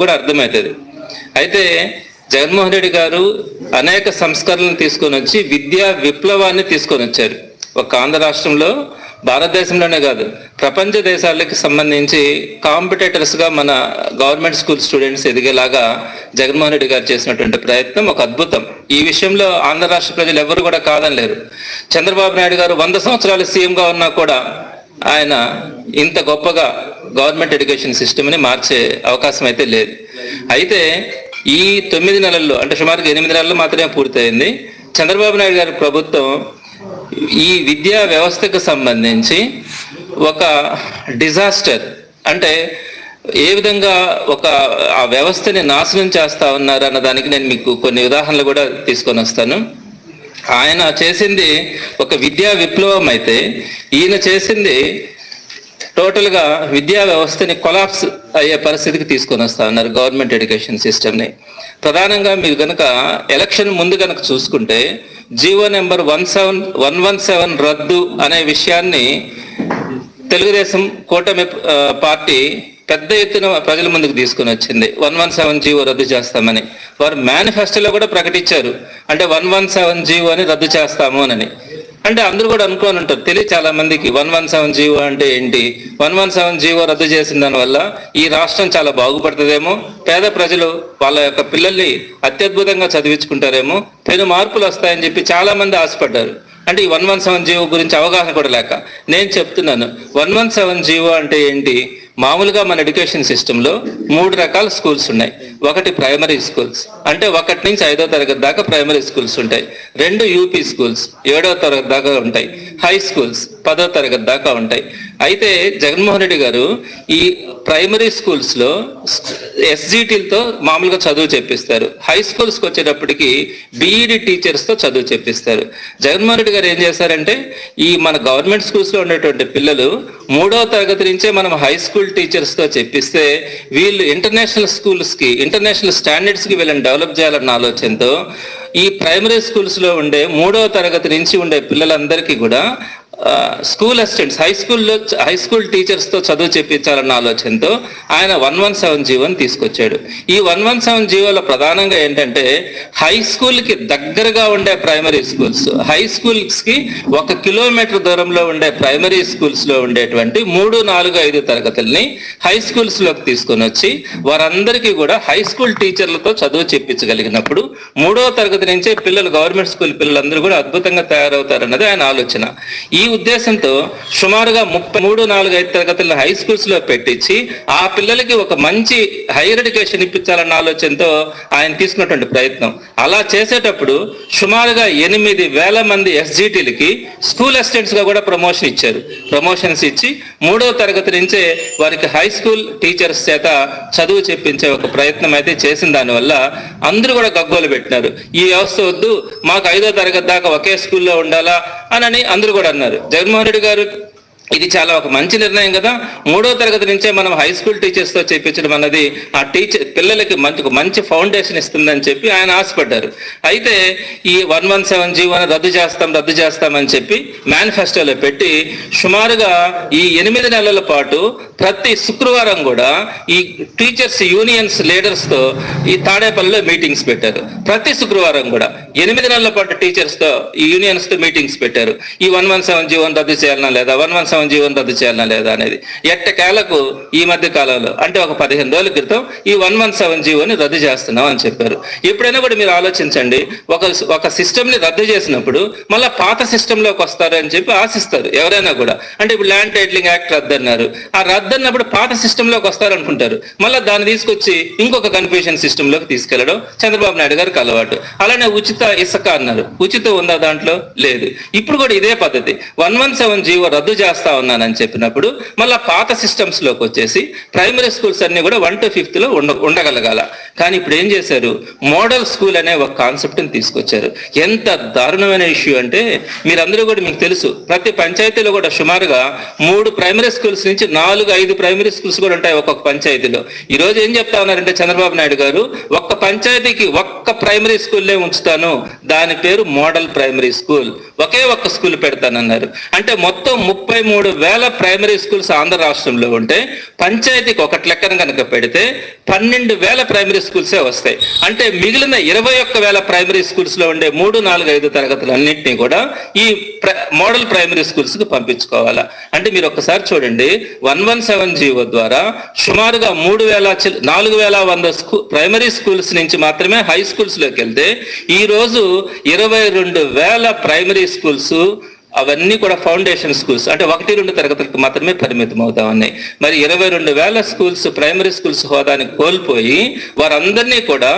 కూడా అర్థమవుతుంది. అయితే జగన్మోహన్ రెడ్డి గారు అనేక సంస్కరణలు తీసుకొని వచ్చి విద్యా విప్లవాన్ని తీసుకొని వచ్చారు. ఒక ఆంధ్ర రాష్ట్రంలో భారతదేశంలోనే కాదు ప్రపంచ దేశాలకి సంబంధించి కాంపిటేటర్స్గా మన గవర్నమెంట్ స్కూల్ స్టూడెంట్స్ ఎదిగేలాగా జగన్మోహన్ రెడ్డి గారు చేసినటువంటి ప్రయత్నం ఒక అద్భుతం. ఈ విషయంలో ఆంధ్ర రాష్ట్ర ప్రజలు ఎవరు కూడా కాదనలేరు చంద్రబాబు నాయుడు గారు వంద సంవత్సరాలు సీఎంగా ఉన్నా కూడా ఆయన ఇంత గొప్పగా గవర్నమెంట్ ఎడ్యుకేషన్ సిస్టమ్ని మార్చే అవకాశం అయితే లేదు. అయితే ఈ తొమ్మిది నెలల్లో అంటే సుమారుగా ఎనిమిది నెలలు మాత్రమే పూర్తయింది. చంద్రబాబు నాయుడు గారి ప్రభుత్వం ఈ విద్యా వ్యవస్థకు సంబంధించి ఒక డిజాస్టర్ అంటే ఏ విధంగా ఒక ఆ వ్యవస్థని నాశనం చేస్తా ఉన్నారు అన్న దానికి నేను మీకు కొన్ని ఉదాహరణలు కూడా తీసుకొని వస్తాను. ఆయన చేసింది ఒక విద్యా విప్లవం అయితే ఈయన చేసింది టోటల్గా విద్యా వ్యవస్థని కొలాప్స్ అయ్యే పరిస్థితికి తీసుకొని వస్తా ఉన్నారు గవర్నమెంట్ ఎడ్యుకేషన్ సిస్టమ్ని ప్రధానంగా మీరు కనుక ఎలక్షన్ ముందు కనుక చూసుకుంటే GO number one seven one one seven రద్దు అనే విషయాన్ని తెలుగుదేశం కూటమి పార్టీ పెద్ద ఎత్తున ప్రజల ముందుకు తీసుకుని వచ్చింది. వన్ వన్ సెవెన్ జీవో రద్దు చేస్తామని. వారు మేనిఫెస్టోలో కూడా ప్రకటించారు. అంటే వన్ వన్ సెవెన్ జీవో అని రద్దు చేస్తాము అని అంటే అందరూ కూడా అనుకోని ఉంటారు. తెలియ చాలా మందికి వన్ వన్ సెవెన్ జీవో అంటే ఏంటి? వన్ వన్ సెవెన్ జీవో రద్దు చేసిన దానివల్ల ఈ రాష్ట్రం చాలా బాగుపడుతుందేమో? పేద ప్రజలు వాళ్ళ యొక్క పిల్లల్ని అత్యద్భుతంగా చదివించుకుంటారేమో? పెను మార్పులు వస్తాయని చెప్పి చాలా మంది ఆశపడ్డారు. అంటే ఈ వన్ వన్ సెవెన్ జీవో గురించి అవగాహన కూడా లేక. నేను చెప్తున్నాను. వన్ వన్ సెవెన్ జీవో అంటే ఏంటి? మామూలుగా మన ఎడ్యుకేషన్ సిస్టంలో మూడు రకాల స్కూల్స్ ఉన్నాయి. ఒకటి ప్రైమరీ స్కూల్స్. అంటే ఒకటి నుంచి ఐదో తరగతి దాకా ప్రైమరీ స్కూల్స్ ఉంటాయి. రెండు యూపీ స్కూల్స్ ఏడో తరగతి దాకా ఉంటాయి. హై స్కూల్స్ పదో తరగతి దాకా ఉంటాయి. అయితే జగన్మోహన్ రెడ్డి గారు ఈ ప్రైమరీ స్కూల్స్లో ఎస్జిటీలతో మామూలుగా చదువు చెప్పిస్తారు. హై స్కూల్స్కి వచ్చేటప్పటికి బీఈడి టీచర్స్తో చదువు చెప్పిస్తారు. జగన్మోహన్ రెడ్డి గారు ఏం చేశారంటే ఈ మన గవర్నమెంట్ స్కూల్స్లో ఉండేటువంటి పిల్లలు మూడవ తరగతి నుంచే మనం హై స్కూల్ టీచర్స్తో చెప్పిస్తే వీళ్ళు ఇంటర్నేషనల్ స్కూల్స్కి ఇంటర్నేషనల్ స్టాండర్డ్స్కి వీళ్ళని డెవలప్ చేయాలన్న ఆలోచనతో ఈ ప్రైమరీ స్కూల్స్లో ఉండే మూడవ తరగతి నుంచి ఉండే పిల్లలందరికీ కూడా స్కూల్ అసిస్టెంట్స్ హై స్కూల్లో హై స్కూల్ టీచర్స్తో చదువు చెప్పించాలన్న ఆలోచనతో ఆయన వన్ వన్ సెవెన్ జీవోని తీసుకొచ్చాడు. ఈ వన్ వన్ సెవెన్ జీవోలో ప్రధానంగా ఏంటంటే హై స్కూల్కి దగ్గరగా ఉండే ప్రైమరీ స్కూల్స్ హై స్కూల్స్కి ఒక కిలోమీటర్ దూరంలో ఉండే ప్రైమరీ స్కూల్స్లో ఉండేటువంటి మూడు నాలుగు ఐదు తరగతుల్ని హై స్కూల్స్లోకి తీసుకొని వచ్చి వారందరికీ కూడా హై స్కూల్ టీచర్లతో చదువు చెప్పించగలిగినప్పుడు మూడో తరగతి నుంచే పిల్లలు గవర్నమెంట్ స్కూల్ పిల్లలందరూ కూడా అద్భుతంగా తయారవుతారన్నది ఆయన ఆలోచన. ఈ ఉద్దేశంతో సుమారుగా ముప్పై మూడు నాలుగు ఐదు తరగతులను హై స్కూల్స్లో పెట్టించి ఆ పిల్లలకి ఒక మంచి హైయర్ ఎడ్యుకేషన్ ఇప్పించాలన్న ఆలోచనతో ఆయన తీసుకున్నటువంటి ప్రయత్నం. అలా చేసేటప్పుడు సుమారుగా ఎనిమిది వేల మంది ఎస్జిటీలకి స్కూల్ అసిస్టెంట్స్గా కూడా ప్రమోషన్ ఇచ్చారు. ప్రమోషన్స్ ఇచ్చి మూడో తరగతి నుంచే వారికి హై స్కూల్ టీచర్స్ చేత చదువు చెప్పించే ఒక ప్రయత్నం అయితే చేసిన దానివల్ల అందరూ కూడా గగ్గోలు పెట్టినారు. ఈ వ్యవస్థ వద్దు మాకు ఐదో తరగతి దాకా ఒకే స్కూల్లో ఉండాలా? అని అందరూ కూడా అన్నారు. జగన్మోహన్ రెడ్డి గారు ఇది చాలా ఒక మంచి నిర్ణయం కదా? మూడో తరగతి నుంచే మనం హై స్కూల్ టీచర్స్తో చేయించడం అన్నది ఆ టీచర్ పిల్లలకి మంచి మంచి ఫౌండేషన్ ఇస్తుందని చెప్పి ఆయన ఆశపడ్డారు. అయితే ఈ వన్ వన్ సెవెన్ జీవోని రద్దు చేస్తాం రద్దు చేస్తామని చెప్పి మేనిఫెస్టోలో పెట్టి సుమారుగా ఈ ఎనిమిది నెలల పాటు ప్రతి శుక్రవారం కూడా ఈ టీచర్స్ యూనియన్స్ లీడర్స్తో ఈ తాడేపల్లిలో మీటింగ్స్ పెట్టారు. ప్రతి శుక్రవారం కూడా ఎనిమిది నెలల పాటు టీచర్స్తో ఈ యూనియన్స్తో మీటింగ్స్ పెట్టారు. ఈ వన్ వన్ సెవెన్ జీవోని రద్దు చేయాలన్నా లేదా? వన్ వన్ సెవెన్ జీవోని రద్దు చేయాలన్నా లేదా అనేది. ఎట్టకేలకు ఈ మధ్య కాలంలో అంటే ఒక పదిహేను రోజుల క్రితం ఈ వన్ వన్ సెవెన్ జీవోని రద్దు చేస్తున్నాం అని చెప్పారు. ఎప్పుడైనా కూడా మీరు ఆలోచించండి ఒక ఒక సిస్టమ్ని రద్దు చేసినప్పుడు మళ్ళీ పాత సిస్టంలోకి వస్తారని వస్తారు అని చెప్పి ఆశిస్తారు ఎవరైనా కూడా. అంటే ఇప్పుడు ల్యాండ్ టైటిలింగ్ యాక్ట్ రద్దు అన్నారు ఆ రద్దు అన్నప్పుడు పాత సిస్టమ్లోకి వస్తారు అనుకుంటారు మళ్ళీ దాన్ని తీసుకొచ్చి ఇంకొక కన్ఫ్యూషన్ సిస్టమ్లోకి తీసుకెళ్ళడం చంద్రబాబు నాయుడు గారికి అలవాటు. అలానే ఉచిత ఇసుక అన్నారు. ఉచిత ఉందా దాంట్లో? లేదు. ఇప్పుడు కూడా ఇదే పద్ధతి. వన్ వన్ సెవెన్ జీవో రద్దు చేస్తా ఉన్నానని చెప్పినప్పుడు మళ్ళీ పాత సిస్టమ్స్లోకి వచ్చేసి ప్రైమరీ స్కూల్స్ అన్ని కూడా వన్ టు ఫిఫ్త్లో ఉండ ఉండగలగాల. కానీ ఇప్పుడు ఏం చేశారు? మోడల్ స్కూల్ అనే ఒక కాన్సెప్ట్ని తీసుకొచ్చారు. ఎంత దారుణమైన ఇష్యూ అంటే మీరందరూ కూడా మీకు తెలుసు ప్రతి పంచాయతీలో కూడా సుమారుగా మూడు ప్రైమరీ స్కూల్స్ నుంచి నాలుగు ఐదు ప్రైమరీ స్కూల్స్ కూడా ఉంటాయి ఒక్కొక్క పంచాయతీలో. ఈ రోజు ఏం చెప్తా ఉన్నారంటే చంద్రబాబు నాయుడు గారు ఒక్క పంచాయతీకి ఒక్క ప్రైమరీ స్కూల్లే ఉంచుతాను. దాని పేరు మోడల్ ప్రైమరీ స్కూల్. ఒకే ఒక్క స్కూల్ పెడతానన్నారు. అంటే మొత్తం ముప్పై మూడు వేల ప్రైమరీ స్కూల్స్ ఆంధ్ర రాష్ట్రంలో ఉంటే పంచాయతీకి ఒకటి లెక్కన కనుక పెడితే పన్నెండు పన్నెండు వేల ప్రైమరీ స్కూల్సే వస్తాయి. అంటే మిగిలిన ఇరవై ఒక్క వేల ప్రైమరీ స్కూల్స్లో ఉండే మూడు నాలుగు ఐదు తరగతులు అన్నింటినీ కూడా ఈ ప్ర- మోడల్ ప్రైమరీ స్కూల్స్కి పంపించుకోవాలా. అంటే మీరు ఒక్కసారి చూడండి వన్ వన్ సెవెన్ జీవో ద్వారా సుమారుగా మూడు వేల నాలుగు వేల వంద స్కూ ప్రైమరీ స్కూల్స్ నుంచి మాత్రమే హై స్కూల్స్లోకి వెళ్తే ఈరోజు ఇరవై రెండు వేల ప్రైమరీ స్కూల్స్ అవన్నీ కూడా ఫౌండేషన్ స్కూల్స్. అంటే ఒకటి రెండు తరగతులకు మాత్రమే పరిమితం అవుతా ఉన్నాయి మరి ఇరవై రెండు వేల స్కూల్స్ ప్రైమరీ స్కూల్స్ హోదాని కోల్పోయి వారందరినీ కూడా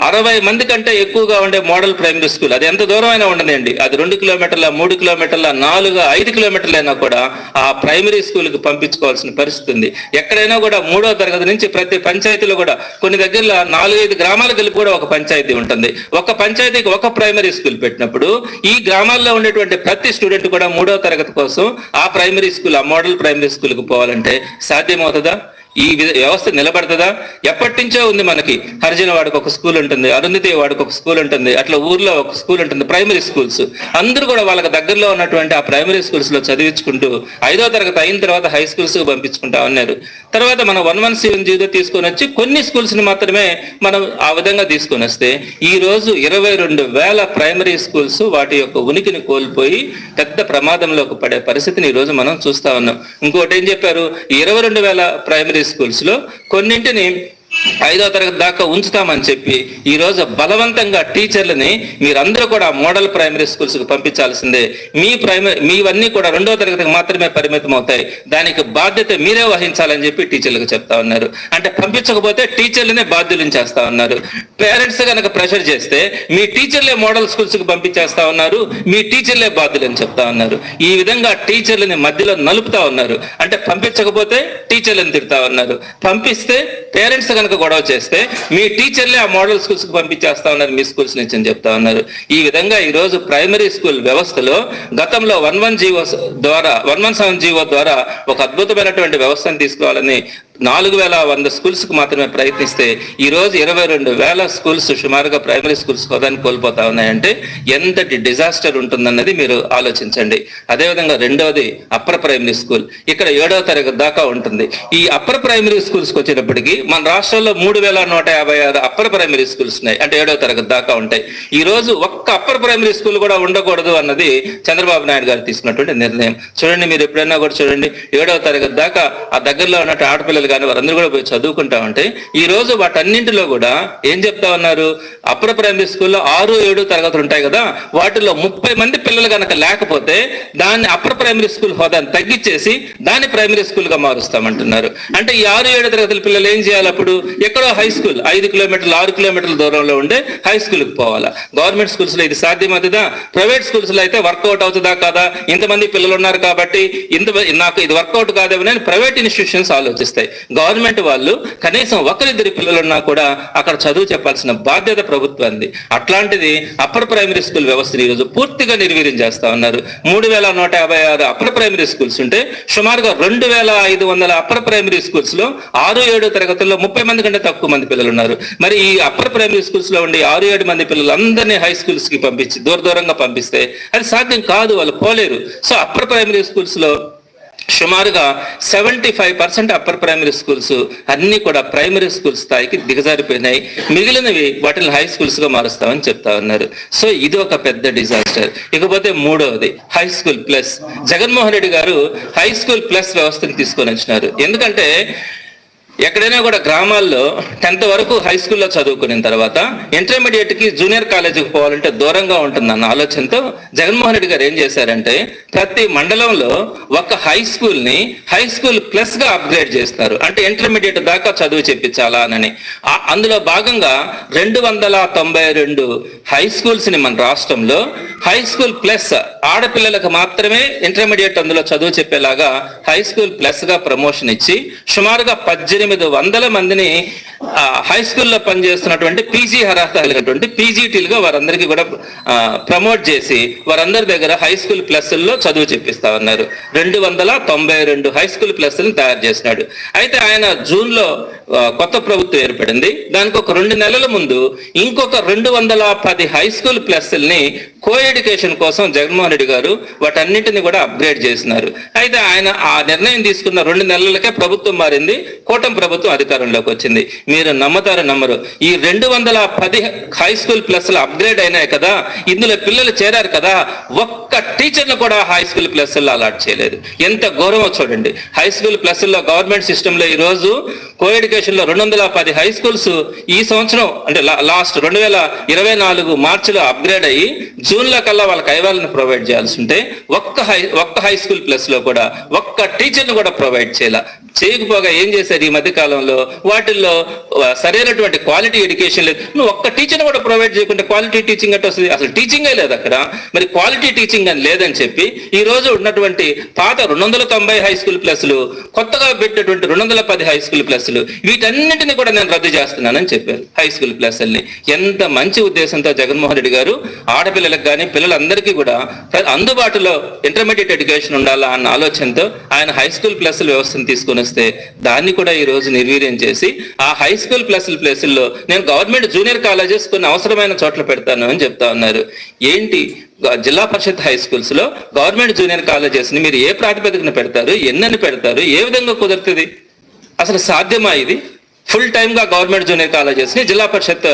అరవై మంది కంటే ఎక్కువగా ఉండే మోడల్ ప్రైమరీ స్కూల్. అది ఎంత దూరం అయినా ఉండదండి. అది రెండు కిలోమీటర్ల మూడు కిలోమీటర్ల నాలుగు ఐదు కిలోమీటర్లైనా కూడా ఆ ప్రైమరీ స్కూల్కి పంపించుకోవాల్సిన పరిస్థితి ఉంది. ఎక్కడైనా కూడా మూడో తరగతి నుంచి ప్రతి పంచాయతీలో కూడా కొన్ని దగ్గరలో నాలుగైదు గ్రామాలు కలిపి కూడా ఒక పంచాయతీ ఉంటుంది. ఒక పంచాయతీకి ఒక ప్రైమరీ స్కూల్ పెట్టినప్పుడు ఈ గ్రామాల్లో ఉండేటువంటి ప్రతి స్టూడెంట్ కూడా మూడో తరగతి కోసం ఆ ప్రైమరీ స్కూల్ ఆ మోడల్ ప్రైమరీ స్కూల్కి పోవాలంటే సాధ్యమవుతుందా? ఈ వ్యవస్థ నిలబడుతుందా? ఎప్పటి నుంచో ఉంది మనకి. హరిజన వాడికి ఒక స్కూల్ ఉంటుంది అరుంధతి వాడికి ఒక స్కూల్ ఉంటుంది అట్లా ఊర్లో ఒక స్కూల్ ఉంటుంది ప్రైమరీ స్కూల్స్. అందరూ కూడా వాళ్ళకి దగ్గరలో ఉన్నటువంటి ఆ ప్రైమరీ స్కూల్స్లో చదివించుకుంటూ ఐదో తరగతి అయిన తర్వాత హై స్కూల్స్కు పంపించుకుంటా ఉన్నారు. తర్వాత మనం వన్ వన్ సెవెన్ జీరో తీసుకొని వచ్చి కొన్ని స్కూల్స్ని మాత్రమే మనం ఆ విధంగా తీసుకొని వస్తే ఈ రోజు ఇరవై రెండు వేల ప్రైమరీ స్కూల్స్ వాటి యొక్క ఉనికిని కోల్పోయి పెద్ద ప్రమాదంలోకి పడే పరిస్థితిని ఈ రోజు మనం చూస్తా ఉన్నాం. ఇంకోటి ఏం చెప్పారు? ఇరవై రెండు వేల ప్రైమరీ స్కూల్స్లో కొన్నింటిని ఐదో తరగతి దాకా ఉంచుతామని చెప్పి ఈ రోజు బలవంతంగా టీచర్లని మీరందరూ కూడా మోడల్ ప్రైమరీ స్కూల్స్కి పంపించాల్సిందే. మీ ప్రైమరీ మీవన్నీ కూడా రెండో తరగతికి మాత్రమే పరిమితం అవుతాయి. దానికి బాధ్యత మీరే వహించాలని చెప్పి టీచర్లకు చెప్తా ఉన్నారు. అంటే పంపించకపోతే టీచర్లనే బాధ్యులను చేస్తా ఉన్నారు. పేరెంట్స్ కనుక ప్రెషర్ చేస్తే మీ టీచర్లే మోడల్ స్కూల్స్కి పంపించేస్తా ఉన్నారు మీ టీచర్లే బాధ్యులని చెప్తా ఉన్నారు. ఈ విధంగా టీచర్లని మధ్యలో నలుపుతా ఉన్నారు. అంటే పంపించకపోతే టీచర్లను తిడతా ఉన్నారు. పంపిస్తే పేరెంట్స్ కనుక గొడవ చేస్తే మీ టీచర్లే ఆ మోడల్ స్కూల్స్కు పంపించేస్తా ఉన్నారు మీ స్కూల్స్ నుంచి అని చెప్తా ఉన్నారు. ఈ విధంగా ఈ రోజు ప్రైమరీ స్కూల్ వ్యవస్థలో గతంలో వన్ వన్ జీవో ద్వారా వన్ వన్ సెవెన్ జీవో ద్వారా ఒక అద్భుతమైనటువంటి వ్యవస్థను తీసుకోవాలని నాలుగు వేల వంద స్కూల్స్కి మాత్రమే ప్రయత్నిస్తే ఈ రోజు ఇరవై రెండు వేల స్కూల్స్ సుమారుగా ప్రైమరీ స్కూల్స్ హోదాన్ని కోల్పోతా ఉన్నాయంటే ఎంతటి డిజాస్టర్ ఉంటుందన్నది మీరు ఆలోచించండి. అదేవిధంగా రెండవది అప్పర్ ప్రైమరీ స్కూల్. ఇక్కడ ఏడవ తరగతి దాకా ఉంటుంది. ఈ అప్పర్ ప్రైమరీ స్కూల్స్కి వచ్చేటప్పటికి మన రాష్ట్రంలో మూడు వేల నూట యాభై ఆరు అప్పర్ ప్రైమరీ స్కూల్స్ ఉన్నాయి. అంటే ఏడవ తరగతి దాకా ఉంటాయి. ఈ రోజు ఒక్క అప్పర్ ప్రైమరీ స్కూల్ కూడా ఉండకూడదు అన్నది చంద్రబాబు నాయుడు గారు తీసుకున్నటువంటి నిర్ణయం. చూడండి మీరు ఎప్పుడైనా కూడా చూడండి. ఏడవ తరగతి దాకా ఆ దగ్గరలో ఉన్నట్టు ఆడపిల్లలు కానీ వారందరూ కూడా పోయి చదువుకుంటా ఉంటే ఈ రోజు వాటన్నింటిలో కూడా ఏం చెప్తా ఉన్నారు? అప్పర్ ప్రైమరీ స్కూల్లో ఆరు ఏడు తరగతులు ఉంటాయి కదా వాటిలో ముప్పై మంది పిల్లలు కనుక లేకపోతే దాన్ని అప్పర్ ప్రైమరీ స్కూల్ హోదాన్ని తగ్గించేసి దాన్ని ప్రైమరీ స్కూల్గా మారుస్తామంటున్నారు. అంటే ఈ ఆరు ఏడు తరగతుల పిల్లలు ఏం చేయాలి అప్పుడు? ఎక్కడో హై స్కూల్ ఐదు కిలోమీటర్లు ఆరు కిలోమీటర్ల దూరంలో ఉండే హై స్కూల్కి పోవాలా. గవర్నమెంట్ స్కూల్స్లో ఇది సాధ్యమవుతుందా ప్రైవేట్ స్కూల్స్లో అయితే వర్కౌట్ అవుతుందా కాదా? ఇంతమంది పిల్లలు ఉన్నారు కాబట్టి ఇంత నాకు ఇది వర్కౌట్ కాదేమో అని ప్రైవేట్ ఇన్స్టిట్యూషన్స్ ఆలోచిస్తాయి. గవర్నమెంట్ వాళ్ళు కనీసం ఒకరిద్దరి పిల్లలున్నా కూడా అక్కడ చదువు చెప్పాల్సిన బాధ్యత ప్రభుత్వాన్ని అట్లాంటిది అప్పర్ ప్రైమరీ స్కూల్ వ్యవస్థను ఈరోజు పూర్తిగా నిర్వీర్యం చేస్తా ఉన్నారు. మూడు వేల నూట యాభై ఆరు అప్పర్ ప్రైమరీ స్కూల్స్ ఉంటే సుమారుగా రెండు వేల ఐదు వందల అప్పర్ ప్రైమరీ స్కూల్స్లో ఆరు ఏడు తరగతుల్లో ముప్పై మంది కంటే తక్కువ మంది పిల్లలు ఉన్నారు మరి ఈ అప్పర్ ప్రైమరీ స్కూల్స్లో ఉండి ఆరు ఏడు మంది పిల్లలందరినీ హై స్కూల్స్కి పంపించి దూర దూరంగా పంపిస్తే అది సాధ్యం కాదు వాళ్ళు పోలేరు. సో అప్పర్ ప్రైమరీ స్కూల్స్లో సుమారుగా seventy five percent upper primary schools అన్ని కూడా ప్రైమరీ స్కూల్ స్థాయికి దిగజారిపోయినాయి. మిగిలినవి వాటిని హై స్కూల్స్గా మారుస్తామని చెప్తా ఉన్నారు. సో ఇది ఒక పెద్ద డిజాస్టర్. ఇకపోతే మూడవది high school plus. Jaganmohan Reddy గారు హై స్కూల్ ప్లస్ వ్యవస్థను తీసుకొని వచ్చినారు. ఎందుకంటే ఎక్కడైనా కూడా గ్రామాల్లో టెన్త్ వరకు హై స్కూల్లో చదువుకున్న తర్వాత ఇంటర్మీడియట్కి జూనియర్ కాలేజీకి పోవాలంటే దూరంగా ఉంటుందన్న ఆలోచనతో జగన్మోహన్ రెడ్డి గారు ఏం చేశారంటే ప్రతి మండలంలో ఒక హై స్కూల్ని హై స్కూల్ ప్లస్గా అప్గ్రేడ్ చేస్తారు. అంటే ఇంటర్మీడియట్ దాకా చదువు చెప్పించాలా అని అందులో భాగంగా రెండు వందల తొంభై రెండు హై స్కూల్స్ని మన రాష్ట్రంలో హై స్కూల్ ప్లస్ ఆడపిల్లలకు మాత్రమే ఇంటర్మీడియట్ అందులో చదువు చెప్పేలాగా హై స్కూల్ ప్లస్గా ప్రమోషన్ ఇచ్చి సుమారుగా పద్దెనిమిది వందల మందిని హై స్కూల్లో పనిచేస్తున్నటువంటి పీజీ అర్హత కలిగినటువంటి పీజీటీలుగా వారందరికీ కూడా ప్రమోట్ చేసి వారందరి దగ్గర హై స్కూల్ ప్లస్ల్లో చదువు చెప్పిస్తా ఉన్నారు. రెండు వందల తొంభై రెండు హై స్కూల్ ప్లస్లను తయారు చేసినాడు. అయితే ఆయన జూన్లో కొత్త ప్రభుత్వం ఏర్పడింది. దానికి ఒక రెండు నెలల ముందు ఇంకొక రెండు వందల పది హై స్కూల్ ప్లస్ల్ని కో ఎడ్యుకేషన్ కోసం జగన్మోహన్ రెడ్డి రెడ్డి గారు వాటన్నింటిని కూడా అప్గ్రేడ్ చేసినారు. అయితే ఆయన ఆ నిర్ణయం తీసుకున్న రెండు నెలలకే ప్రభుత్వం మారింది. కూటమి ప్రభుత్వం అధికారంలోకి వచ్చింది. మీరు నమ్మతారు నమ్మరు. ఈ రెండు వందల పది హై స్కూల్ ప్లస్ అప్గ్రేడ్ అయినాయి కదా ఇందులో పిల్లలు చేరారు కదా ఒక్క టీచర్లు కూడా హై స్కూల్ ప్లస్ అలాట్ చేయలేదు. ఎంత గౌరవం చూడండి. హై స్కూల్ ప్లస్లో గవర్నమెంట్ సిస్టమ్లో ఈ రోజు కో ఎడ్యుకేషన్లో రెండు వందల పది హై స్కూల్స్ ఈ సంవత్సరం అంటే లాస్ట్ రెండు వేల ఇరవై నాలుగు మార్చిలో అప్గ్రేడ్ అయ్యి జూన్లో కల్లా వాళ్ళకి ఐవాళ్ళని ప్రొవైడ్ చేయాల్సి ఉంటే ఒక్క హై ఒక్క హై స్కూల్ ప్లస్లో కూడా ఒక్క టీచర్ను కూడా ప్రొవైడ్ చేయాల. చేయకపోగా ఏం చేశారు ఈ మధ్య? కాలంలో వాటిల్లో సరైనటువంటి క్వాలిటీ ఎడ్యుకేషన్ లేదు. నువ్వు ఒక్క టీచర్ కూడా ప్రొవైడ్ చేయకుండా క్వాలిటీ టీచింగ్ అంటే వస్తుంది. అసలు టీచింగే లేదు అక్కడ. మరి క్వాలిటీ టీచింగ్ అని లేదని చెప్పి ఈ రోజు ఉన్నటువంటి పాత రెండు వందల తొంభై హై స్కూల్ ప్లస్లు కొత్తగా పెట్టినటువంటి రెండు వందల పది హై స్కూల్ ప్లస్లు వీటన్నిటిని కూడా నేను రద్దు చేస్తున్నానని చెప్పారు హై స్కూల్ ప్లస్ల్ని ఎంత మంచి ఉద్దేశంతో జగన్మోహన్ రెడ్డి గారు ఆడపిల్లలకు కానీ పిల్లలందరికీ కూడా అందుబాటులో ఇంటర్మీడియట్ ఎడ్యుకేషన్ ఉండాలా అన్న ఆలోచనతో ఆయన హై స్కూల్ ప్లస్ల వ్యవస్థను తీసుకొని వస్తే దాన్ని కూడా ఈ రోజు నిర్వీర్యం చేసి ఆ హై స్కూల్ ప్లస్ ప్లేసుల్లో నేను గవర్నమెంట్ జూనియర్ కాలేజెస్ కొన్ని అవసరమైన చోట్ల పెడతాను అని చెప్తా ఉన్నారు. ఏంటి? జిల్లా పరిషత్ హై స్కూల్స్లో గవర్నమెంట్ జూనియర్ కాలేజెస్ని మీరు ఏ ప్రాతిపదికన పెడతారు? ఎన్నని పెడతారు? ఏ విధంగా కుదురుతుంది? అసలు సాధ్యమా ఇది? ఫుల్ టైమ్గా గవర్నమెంట్ జూనియర్ కాలేజెస్ని జిల్లా పరిషత్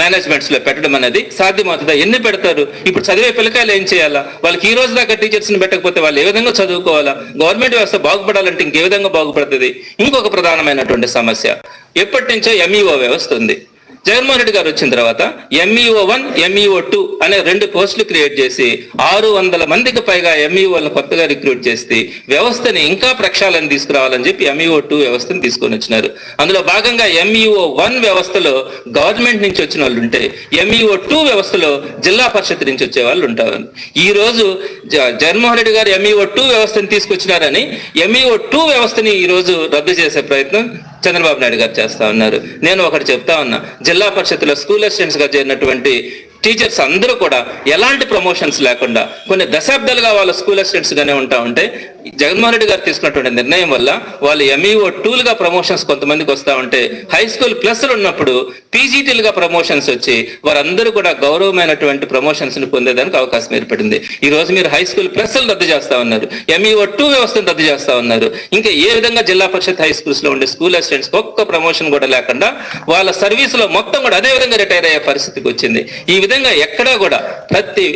మేనేజ్మెంట్స్లో పెట్టడం అనేది సాధ్యమవుతుందా. ఎన్ని పెడతారు? ఇప్పుడు చదివే పిల్లకాయలు ఏం చేయాలా? వాళ్ళకి ఈ రోజు దాకా టీచర్స్ని పెట్టకపోతే వాళ్ళు ఏ విధంగా చదువుకోవాలా? గవర్నమెంట్ వ్యవస్థ బాగుపడాలంటే ఇంకే విధంగా బాగుపడుతుంది. ఇంకొక ప్రధానమైనటువంటి సమస్య ఎప్పటి నుంచో ఎంఈఓ వ్యవస్థ ఉంది. జగన్మోహన్ రెడ్డి గారు వచ్చిన తర్వాత ఎంఈఓ వన్ ఎంఈఓ టూ అనే రెండు పోస్టులు క్రియేట్ చేసి ఆరు వందల మందికి పైగా ఎంఈఓలను కొత్తగా రిక్రూట్ చేసి వ్యవస్థని ఇంకా ప్రక్షాళన తీసుకురావాలని చెప్పి ఎంఈఓ టూ వ్యవస్థను తీసుకొని వచ్చినారు. అందులో భాగంగా ఎంఈఓ వన్ వ్యవస్థలో గవర్నమెంట్ నుంచి వచ్చిన వాళ్ళు ఉంటే ఎంఈఓ టూ వ్యవస్థలో జిల్లా పరిషత్ నుంచి వచ్చే వాళ్ళు ఉంటారు. ఈ రోజు జ- జగన్మోహన్ రెడ్డి గారు ఎంఈఓ టూ వ్యవస్థను తీసుకొచ్చినారని ఎంఈఓ టూ వ్యవస్థని ఈ రోజు రద్దు చేసే ప్రయత్నం చంద్రబాబు నాయుడు గారు చేస్తా ఉన్నారు. నేను ఒకటి చెప్తా ఉన్నా జిల్లా పరిషత్లో స్కూల్ అసిస్టెంట్స్గా చేరినటువంటి టీచర్స్ అందరూ కూడా ఎలాంటి ప్రమోషన్స్ లేకుండా కొన్ని దశాబ్దాలుగా వాళ్ళ స్కూల్ అసిస్టెంట్స్ గానే ఉంటా ఉంటే జగన్మోహన్ రెడ్డి గారు తీసుకున్నటువంటి నిర్ణయం వల్ల వాళ్ళు ఎంఈఓ టూలుగా ప్రమోషన్స్ కొంతమందికి వస్తా ఉంటే హై స్కూల్ ప్లస్ ఉన్నప్పుడు పీజీటీలుగా ప్రమోషన్స్ వచ్చి వారందరూ కూడా గౌరవమైనటువంటి ప్రమోషన్స్ని పొందేదానికి అవకాశం ఏర్పడింది. ఈ రోజు మీరు హై స్కూల్ ప్లస్ రద్దు చేస్తా ఉన్నారు. ఎంఈఓ టూ వ్యవస్థను రద్దు చేస్తా ఉన్నారు. ఇంకా ఏ విధంగా జిల్లా పరిషత్ హై స్కూల్స్లో ఉండే స్కూల్ అసిస్టెంట్స్ ఒక్క ప్రమోషన్ కూడా లేకుండా వాళ్ళ సర్వీస్లో మొత్తం కూడా అదే విధంగా రిటైర్ అయ్యే పరిస్థితికి వచ్చింది. ఈ విధంగా ఎక్కడా కూడా ప్రతి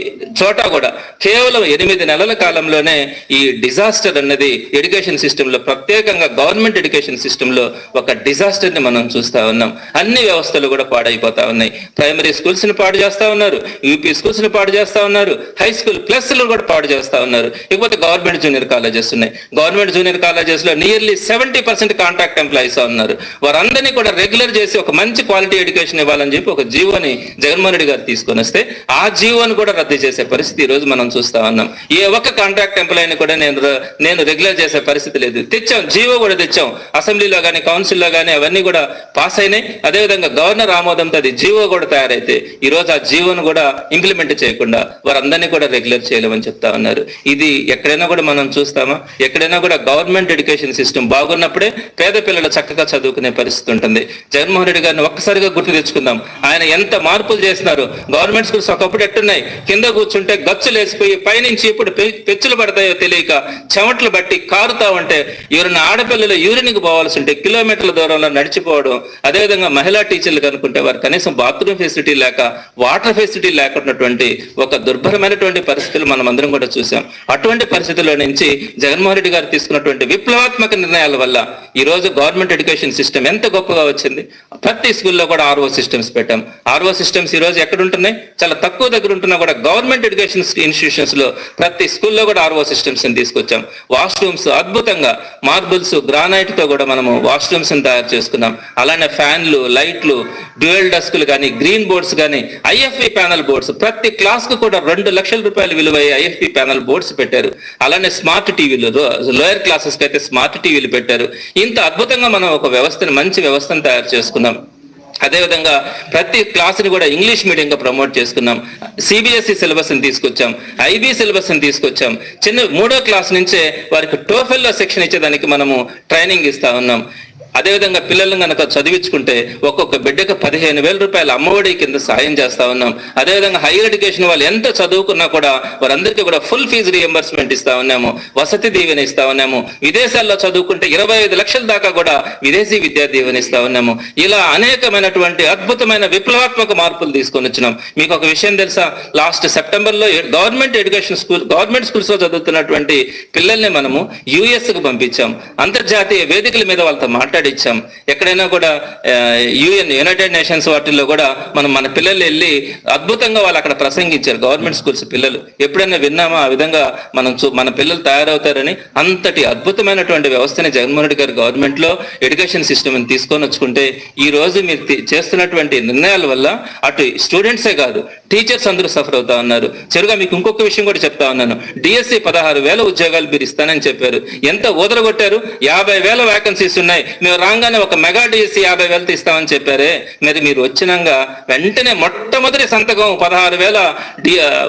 చోట కూడా కేవలం ఎనిమిది నెలల కాలంలోనే ఈ డిజాస్టర్ అన్నది ఎడ్యుకేషన్ సిస్టమ్లో ప్రత్యేకంగా గవర్నమెంట్ ఎడ్యుకేషన్ సిస్టమ్లో ఒక డిజాస్టర్ని మనం చూస్తా ఉన్నాం. అన్ని వ్యవస్థలు కూడా పాడైపోతా ఉన్నాయి. ప్రైమరీ స్కూల్స్ని పాడు చేస్తా ఉన్నారు. యూపీ స్కూల్స్ని పాడు చేస్తా ఉన్నారు. హై స్కూల్ ప్లస్ కూడా పాడు చేస్తా ఉన్నారు. ఇకపోతే గవర్నమెంట్ జూనియర్ కాలేజెస్ ఉన్నాయి. గవర్నమెంట్ జూనియర్ కాలేజెస్లో nearly seventy percent contract employees ఉన్నారు. వారందరినీ కూడా రెగ్యులర్ చేసి ఒక మంచి క్వాలిటీ ఎడ్యుకేషన్ ఇవ్వాలని చెప్పి ఒక జీవోని జగన్మోహన్ రెడ్డి గారు తీసుకొని వస్తే ఆ జీవోని కూడా రద్దు చేసే పరిస్థితి ఈ రోజు మనం చూస్తా ఉన్నాం. ఏ ఒక్క కాంట్రాక్ట్ ఎంప్లాయీని కూడా నేను నేను రెగ్యులర్ చేసే పరిస్థితి లేదు. తెచ్చాం జీవో కూడా తెచ్చాం. అసెంబ్లీలో కానీ కౌన్సిల్లో కానీ అవన్నీ కూడా పాస్ అయినాయి. అదేవిధంగా గవర్నర్ ఆమోదంతో అది జీవో కూడా తయారైతే ఈ రోజు ఆ జీవోను కూడా ఇంప్లిమెంట్ చేయకుండా వారందరినీ కూడా రెగ్యులర్ చేయలేమని చెప్తా ఉన్నారు. ఇది ఎక్కడైనా కూడా మనం చూస్తామా? ఎక్కడైనా కూడా గవర్నమెంట్ ఎడ్యుకేషన్ సిస్టమ్ బాగున్నప్పుడే పేద పిల్లలు చక్కగా చదువుకునే పరిస్థితి ఉంటుంది. జగన్మోహన్ రెడ్డి గారిని ఒక్కసారిగా గుర్తు తెచ్చుకుందాం. ఆయన ఎంత మార్పులు చేస్తున్నారు గవర్నమెంట్ స్కూల్స్ ఒకప్పుడు ఎట్టున్నాయి? కింద కూర్చుంటే గచ్చులు వేసిపోయి పైనుంచి ఇప్పుడు పెచ్చులు పడతాయో తెలియక చెమట్లు బట్టి కారుతా ఉంటే ఎవరైనా ఆడపిల్లలు యూరిన్కి పోవాల్సి ఉంటే కిలోమీటర్ల దూరంలో నడిచిపోవడం అదేవిధంగా మహిళా టీచర్లు కనుక్కుంటే వారు కనీసం బాత్రూమ్ ఫెసిలిటీ లేక వాటర్ ఫెసిలిటీ లేకున్నటువంటి ఒక దుర్భరమైనటువంటి పరిస్థితులు మనం అందరం కూడా చూసాం. అటువంటి పరిస్థితుల్లో నుంచి జగన్మోహన్ రెడ్డి గారు తీసుకున్నటువంటి విప్లవాత్మక నిర్ణయాల వల్ల ఈ రోజు గవర్నమెంట్ ఎడ్యుకేషన్ సిస్టమ్ ఎంత గొప్పగా వచ్చింది. ప్రతి స్కూల్లో కూడా ఆర్ఓ సిస్టమ్స్ పెట్టాం. ఆర్ఓ సిస్టమ్స్ ఈ రోజు ఎక్కడ ఉంటున్నాయి చాలా తక్కువ దగ్గర ఉంటున్నా కూడా గవర్నమెంట్ ఎడ్యుకేషన్ ఇన్స్టిట్యూషన్స్లో ప్రతి స్కూల్లో కూడా ఆర్ఓ సిస్టమ్స్ని వాష్రూమ్స్ అద్భుతంగా మార్బుల్స్ గ్రానైట్తో కూడా మనము వాష్రూమ్స్ని తయారు చేసుకున్నాం. అలానే ఫ్యాన్లు లైట్లు డ్యూయల్ డస్కులు కానీ గ్రీన్ బోర్డ్స్ కానీ ఐఎఫ్ఈ ప్యానల్ బోర్డ్స్. ప్రతి క్లాస్కు కూడా రెండు లక్షల రూపాయలు విలువయ్యే ఐఎఫ్ఈ ప్యానల్ బోర్డ్స్ పెట్టారు. అలానే స్మార్ట్ టీవీలు లోయర్ క్లాసెస్కి అయితే స్మార్ట్ టీవీలు పెట్టారు. ఇంత అద్భుతంగా మనం ఒక వ్యవస్థను మంచి వ్యవస్థను తయారు చేసుకున్నాం. అదేవిధంగా ప్రతి క్లాసుని కూడా ఇంగ్లీష్ మీడియంగా ప్రమోట్ చేసుకున్నాం. సిబిఎస్ఈ సిలబస్ని తీసుకొచ్చాం. ఐబీ సిలబస్ని తీసుకొచ్చాం. చిన్న మూడో క్లాస్ నుంచే వారికి టోఫెల్లో శిక్షణ ఇచ్చేదానికి మనము ట్రైనింగ్ ఇస్తా ఉన్నాం. అదేవిధంగా పిల్లలను కనుక చదివించుకుంటే ఒక్కొక్క బిడ్డకు పదిహేను వేల రూపాయల అమ్మఒడి కింద సాయం చేస్తా ఉన్నాం. అదేవిధంగా హైయర్ ఎడ్యుకేషన్ వాళ్ళు ఎంత చదువుకున్నా కూడా వారందరికీ కూడా ఫుల్ ఫీజు రియంబర్స్మెంట్ ఇస్తా ఉన్నాము. వసతి దీవెన ఇస్తా ఉన్నాము. విదేశాల్లో చదువుకుంటే ఇరవై ఐదు లక్షల దాకా కూడా విదేశీ విద్యా దీవెన ఇస్తా ఉన్నాము. ఇలా అనేకమైనటువంటి అద్భుతమైన విప్లవాత్మక మార్పులు తీసుకొని వచ్చినాం. మీకు ఒక విషయం తెలుసా? లాస్ట్ సెప్టెంబర్లో గవర్నమెంట్ ఎడ్యుకేషన్ స్కూల్ గవర్నమెంట్ స్కూల్స్లో చదువుతున్నటువంటి పిల్లల్ని మనము యుఎస్కు పంపించాం. అంతర్జాతీయ వేదికల మీద వాళ్ళతో మాట్లాడి. మాట్లాడిచ్చాం ఎక్కడైనా కూడా యుఎన్ యునైటెడ్ నేషన్స్ వాటిల్లో కూడా మనం మన పిల్లలు వెళ్ళి అద్భుతంగా వాళ్ళు అక్కడ ప్రసంగించారు. గవర్నమెంట్ స్కూల్స్ పిల్లలు. ఎప్పుడైనా విన్నామా? ఆ విధంగా మనం మన పిల్లలు తయారవుతారని అంతటి అద్భుతమైనటువంటి వ్యవస్థని జగన్మోహన్ రెడ్డి గారి గవర్నమెంట్లో ఎడ్యుకేషన్ సిస్టమ్ తీసుకొని వచ్చుకుంటే ఈ రోజు మీరు చేస్తున్నటువంటి నిర్ణయాల వల్ల అటు స్టూడెంట్సే కాదు టీచర్స్ అందరూ సఫర్ అవుతా ఉన్నారు. చెరుగా మీకు ఇంకొక విషయం కూడా చెప్తా ఉన్నాను. డిఎస్సి పదహారు వేల ఉద్యోగాలు మీరు ఇస్తానని చెప్పారు. ఎంత ఊదరగొట్టారు? యాభై వేల వేకెన్సీస్ ఉన్నాయి. మేము రాగానే ఒక మెగా డిఎస్సి యాభై వేలతో ఇస్తామని చెప్పారే. మరి మీరు వచ్చినాక వెంటనే మొట్టమొదటి సంతకం పదహారు వేల